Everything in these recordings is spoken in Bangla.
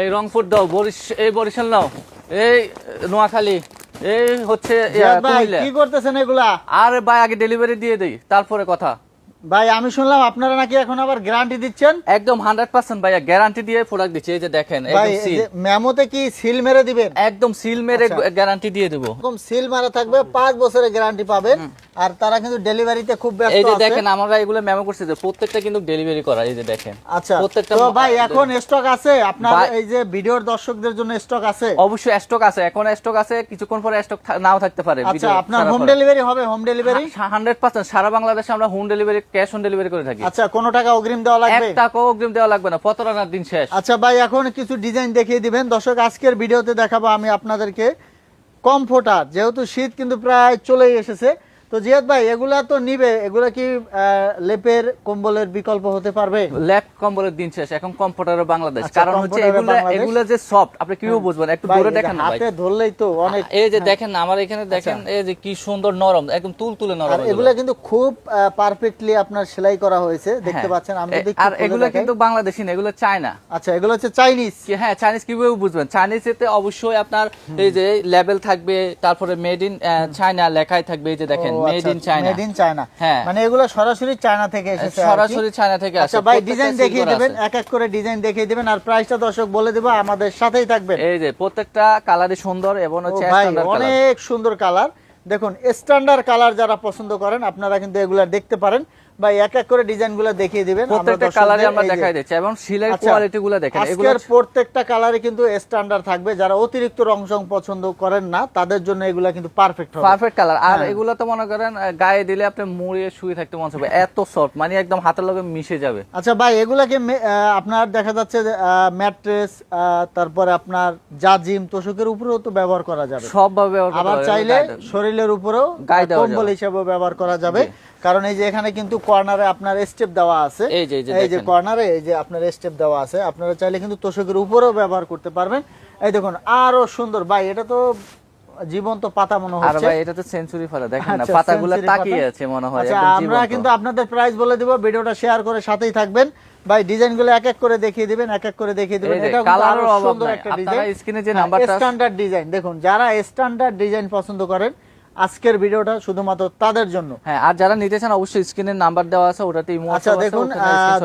এই রংপুর দাও বরিশ এই বরিশাল নাও এই নোয়াখালী এই হচ্ছে। কি করতেছেন এগুলা? আর ভাই আগে ডেলিভারি দিয়ে দেই তারপরে কথা। ভাই আমি শুনলাম আপনারা নাকি এখন আবার গ্যারান্টি দিচ্ছেন? একদম হান্ড্রেড পার্সেন্ট ভাইয়া গ্যারান্টি দিয়ে প্রোডাক্ট দিচ্ছে এই যে দেখেন একদম সিল মেমোতে কি সিল মেরে দিবেন? একদম সিল মেরে আচ্ছা। গ্যারান্টি দিয়ে দেবো। এরকম সিল মারা থাকবে পাঁচ বছরের গ্যারান্টি পাবেন। আর তারা কিন্তু ডেলিভারিতে খুব ব্যস্ত এই যে দেখেন আমরা এগুলো মেমো করছি যে প্রত্যেকটা কিন্তু ডেলিভারি করা এই যে দেখেন। আচ্ছা প্রত্যেকটা তো ভাই এখন স্টক আছে? আপনার এই যে ভিডিওর দর্শকদের জন্য স্টক আছে? অবশ্যই স্টক আছে। এখন স্টক আছে কিছুক্ষণ পরে স্টক নাও থাকতে পারে আচ্ছা আপনার হোম ডেলিভারি হবে হোম ডেলিভারি হান্ড্রেড পার্সেন্ট সারা বাংলাদেশে আমরা home delivery cash on delivery করে থাকি। আচ্ছা কোনো টাকা অগ্রিম দেওয়া এক লাগবে টাকাও অগ্রিম দেওয়া লাগবে না প্রতারণার দিন শেষ। আচ্ছা ভাই এখন কিছু ডিজাইন দেখিয়ে দিবেন। দর্শক আজকের ভিডিওতে দেখাবো আমি আপনাদেরকে কমফোর্টার যেহেতু শীত কিন্তু প্রায় চলেই এসেছে তো জিয়াদ ভাই এগুলা তো নিবে। এগুলা কি লেপের কম্বলের বিকল্প হতে পারবে? ল্যাপ কম্বলের দিন শেষ এখন কম্পিউটারের বাংলাদেশ। আচ্ছা, কারণ হচ্ছে এগুলো। এগুলো যে সফট আপনি কীভাবে বুঝবেন একটু ধরে দেখেন ভাই। হাতে ধরলেই তো অনেক এই যে দেখেন আমার এখানে দেখেন এই যে কি সুন্দর নরম একদম তুল তুলে নরম আর এগুলা। কিন্তু খুব পারফেক্টলি আপনার সেলাই করা হয়েছে দেখতে হ্যাঁ। পাচ্ছেন আমি যদি আর এগুলো। কিন্তু বাংলাদেশী না এগুলো চায়না। আচ্ছা এগুলো হচ্ছে চাইনিজ হ্যাঁ চাইনিজ কীভাবে বুঝবেন? চাইনিজেতে অবশ্যই আপনার এই যে লেভেল থাকবে তারপরে মেড ইন চায়না লেখাই থাকবে এই যে দেখেন। Made in China made in China হ্যাঁ। মানে এগুলো সরাসরি চায়না থেকে এসেছে সরাসরি চায়না থেকে আসে। আচ্ছা ভাই ডিজাইন দেখিয়ে দিবেন এক এক করে ডিজাইন দেখিয়ে দিবেন আর প্রাইসটা দর্শক বলে দেব আমাদের সাথেই থাকবেন। এই যে প্রত্যেকটা কালারই সুন্দর এবং হচ্ছে স্ট্যান্ডার্ড কালার অনেক সুন্দর কালার দেখুন স্ট্যান্ডার্ড কালার যারা পছন্দ করেন আপনারা কিন্তু এগুলা দেখতে পারেন। ভাই এক এক করে ডিজাইনগুলো দেখিয়ে দিবেন। প্রত্যেকটা কালারই আমরা দেখাই দিচ্ছি এবং সিলের আচ্ছা, দেখেন প্রত্যেকটা কালারে কিন্তু স্ট্যান্ডার্ড থাকবে। যারা অতিরিক্ত রং সং পছন্দ করেন না তাদের জন্য এগুলা কিন্তু পারফেক্ট হবে। পারফেক্ট কালার আর হ্যাঁ। এগুলো তো মনে করেন গায়ে দিলে আপনি মুড়িয়ে শুয়ে থাকতে মন চাইবে। এত সফট মানে একদম হাতের লগে মিশে যাবে। আচ্ছা ভাই এগুলাকে আপনার দেখা যাচ্ছে ম্যাট্রেস তারপরে আপনার জাজিম তোষকের উপরেও তো ব্যবহার করা যাবে। সব ভাবে আবার চাইলে শরীরের উপরেও কম্বল যাবে। হিসেবে ব্যবহার করা যাবে। কারণ এই যে এখানে কিন্তু কর্নারে আপনার স্টেপ দেওয়া আছে। এই যে- এই। কর্নারে এই যে আপনার স্টেপ দেওয়া আছে। আপনারা চাইলে কিন্তু তোষকের উপরেও ব্যবহার করতে পারবেন। এই দেখুন আরও সুন্দর। ভাই এটা তো জীবন্ত পাতা মনে আর ভাই এটা তো সেঞ্চুরি ফেলা দেখেন না আচ্ছা, পাতাগুলো তাকিয়ে আছে মনে হয় আচ্ছা আমরা কিন্তু আপনাদের প্রাইস বলে দিব ভিডিওটা শেয়ার করে সাথেই থাকবেন। ভাই ডিজাইনগুলো এক এক করে দেখিয়ে দিবেন এক এক করে দেখিয়ে দিবেন। এটা কালারের আরও সুন্দর। একটা আপনারা ডিজাইন স্ক্রিনে যে নাম্বারটা স্ট্যান্ডার্ড ডিজাইন দেখুন যারা স্ট্যান্ডার্ড ডিজাইন পছন্দ করেন আজকের ভিডিওটা শুধুমাত্র তাদের জন্য। হ্যাঁ আর যারা নিতে চান অবশ্যই স্ক্রিনের নাম্বার দেওয়া আছে ওটাতে ইমো আচ্ছা দেখুন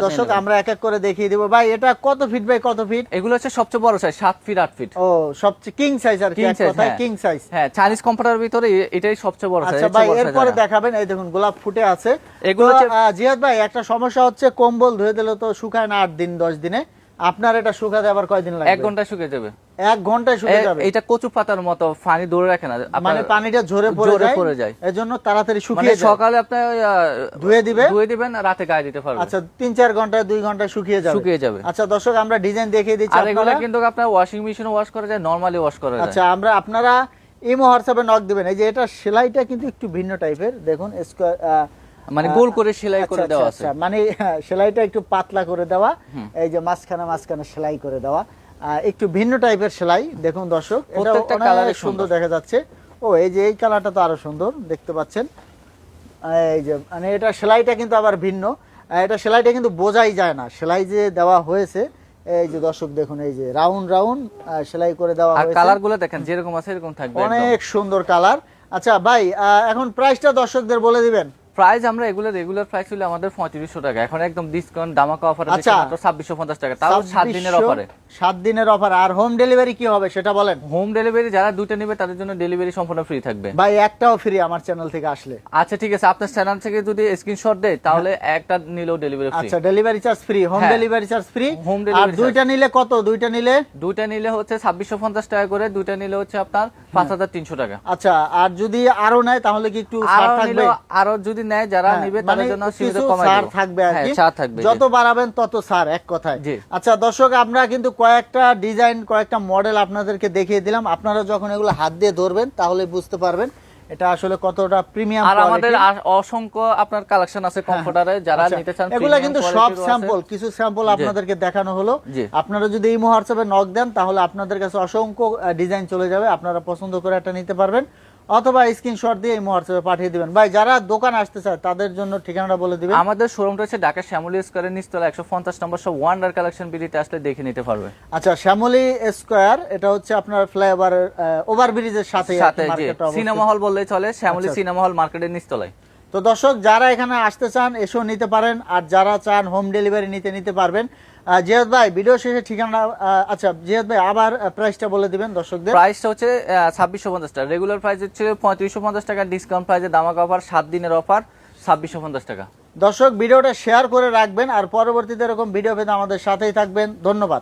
দর্শক আমরা এক এক করে দেখিয়ে দিব। ভাই এটা কত ফিট বাই কত ফিট এগুলো হচ্ছে সবচেয়ে বড় সাইজ সাত ফিট আট ফিট ও সবচেয়ে কিং সাইজ আর কি কথায় হ্যাঁ। কিং সাইজ হ্যাঁ চাইনিজ কম্পিউটারের ভিতরে এটাই সবচেয়ে বড় সাইজ আচ্ছা ভাই এরপরে দেখাবেন এই দেখুন গোলাপ ফুটে আছে। এগুলো জিয়াদ ভাই একটা সমস্যা হচ্ছে কম্বল ধুয়ে দিলে তো শুকায় না আট দিন দশ দিনে। আপনার এটা শুকাতে আবার কয়দিন লাগবে? এক ঘণ্টা শুকিয়ে যাবে। এক ঘন্টায় শুকিয়ে যাবে। এটা কচু পাতার মতো পানি ধরে রাখে না মানে পানিটা ঝরে পড়ে যায় পড়ে যায়। এজন্য তাড়াতাড়ি মানে শুকিয়ে যায়। সকালে আপনি ধুয়ে দিবে? ধুয়ে দিবেন রাতে গায়ে দিতে পারবেন। আচ্ছা তিন চার ঘন্টায় দুই ঘন্টায় শুকিয়ে যাবে। শুকিয়ে যাবে। আচ্ছা দর্শক আমরা ডিজাইন দেখিয়ে দিচ্ছি আর এগুলো কিন্তু আপনার ওয়াশিং মেশিনে ওয়াশ করা যায় নরমালি ওয়াশ করা যায়। আচ্ছা আমরা আপনারা ইমো হোয়াটসঅ্যাপে নক দিবেন। এই যে এটা সেলাইটা কিন্তু একটু ভিন্ন টাইপের। দেখুন স্কোয়ার মানে গোল করে সেলাই করে আচ্ছা, দেওয়া আচ্ছা, আছে। আচ্ছা, মানে সেলাইটা একটু পাতলা করে দেওয়া। এই যে মাঝখানে মাঝখানে সেলাই করে দেওয়া। একটু ভিন্ন টাইপের সেলাই। দেখুন দর্শক এটা প্রত্যেকটা অনেক সুন্দর। দেখা যাচ্ছে। ও এই যে এই কালারটা তো আরও সুন্দর দেখতে পাচ্ছেন। এই যে মানে এটা সেলাইটা কিন্তু আবার ভিন্ন। এটা সেলাইটা কিন্তু বোঝাই যায় না। সেলাই যে দেওয়া হয়েছে এই যে দর্শক দেখুন এই যে রাউন্ড রাউন্ড সেলাই করে দেওয়া হয়েছে। কালারগুলো দেখেন যেরকম আছে এরকম থাকবে অনেক সুন্দর কালার। আচ্ছা ভাই আহ, এখন প্রাইসটা দর্শকদের বলে দিবেন। প্রাইস আমরা এগুলো রেগুলার প্রাইস হলো আমাদের পঁয়ত্রিশশো টাকা। এখন একদম ডিসকাউন্ট দামাকা অফারে আচ্ছা। মাত্র ছাব্বিশশো পঞ্চাশ টাকা। তাও সাত দিনের অফারে সাত দিনের অফার আর হোম ডেলিভারি কি হবে সেটা বলেন? হোম ডেলিভারি যারা দুইটা নেবে তাদের জন্য ডেলিভারি সম্পূর্ণ ফ্রি থাকবে। ভাই একটাও ফ্রি আমার চ্যানেল থেকে আসলে। আচ্ছা ঠিক আছে। আপনার চ্যানেল থেকে যদি স্ক্রিনশট দেয় তাহলে একটা নিলেও ডেলিভারি ফ্রি আচ্ছা ডেলিভারি চার্জ ফ্রি হোম হ্যাঁ। ডেলিভারি চার্জ ফ্রি Home আর দুইটা নিলে কত? দুইটা নিলে? দুইটা নিলে হচ্ছে ছাব্বিশশো পঞ্চাশ টাকা করে দুইটা নিলে হচ্ছে আপনার পাঁচ হাজার তিনশো টাকা। আচ্ছা আর যদি আরও নেয় তাহলে কি একটু ছাড় থাকবে? আরও যদি নেয় যারা হ্যাঁ, নিবে মানে তাদের জন্য কমাই ছাড় থাকবে আর হ্যাঁ, কি। ছাড় থাকবে যত বাড়াবেন তত ছাড় এক কথায়। আচ্ছা দর্শক আমরা কিন্তু কয়েকটা ডিজাইন কয়েকটা মডেল আপনাদেরকে দেখিয়ে দিলাম। আপনারা যখন এগুলো হাত দিয়ে ধরবেন তাহলে বুঝতে পারবেন এটা আসলে কতটা প্রিমিয়াম আর আমাদের অসংখ্য আপনার কালেকশন আছে কম্পিউটারে যারা নিতে চান এগুলা কিন্তু সব স্যাম্পল কিছু স্যাম্পল আপনাদেরকে দেখানো হলো। আপনারা যদি এই হোয়াটসঅ্যাপে নক দেন তাহলে আপনাদের কাছে অসংখ্য ডিজাইন চলে যাবে। আপনারা পছন্দ করে একটা নিতে পারবেন। অথবা স্ক্রিনশট দিয়ে এই হোয়াটসঅ্যাপে পাঠিয়ে দিবেন। ভাই যারা দোকান আসতে চায় তাদের জন্য ঠিকানাটা বলে দিবেন। আমাদের শোরুমটা হচ্ছে ঢাকা শ্যামলী স্কোয়ারের নিচতলা একশো পঞ্চাশ নম্বর সব ওয়ান্ডার কালেকশন বিডিতে আসলে দেখে নিতে পারবে। আচ্ছা শ্যামলী স্কোয়ার এটা হচ্ছে আপনার ফ্লাইওভার ওভার ব্রিজের সাথে সাথে সিনেমা হল বললেই চলে শ্যামলী। সিনেমা হল মার্কেটের নিচতলায়। তো দর্শক যারা এখানে আসতে চান এসেও নিতে পারেন। আর যারা চান হোম ডেলিভারি নিতে নিতে পারবেন। জিয়াদ ভাই ভিডিও শেষে ঠিকানা আচ্ছা জিয়াদ ভাই আবার প্রাইসটা বলে দিবেন দর্শকদের। প্রাইসটা হচ্ছে ছাব্বিশশো পঞ্চাশ টাকা। রেগুলার প্রাইস হচ্ছে পঁয়ত্রিশশো পঞ্চাশ টাকা ডিসকাউন্ট প্রাইসে দামাক অফার সাত দিনের অফার ছাব্বিশশো পঞ্চাশ টাকা। দর্শক ভিডিওটা শেয়ার করে রাখবেন আর পরবর্তীতে এরকম ভিডিও পেতে আমাদের সাথেই থাকবেন। ধন্যবাদ।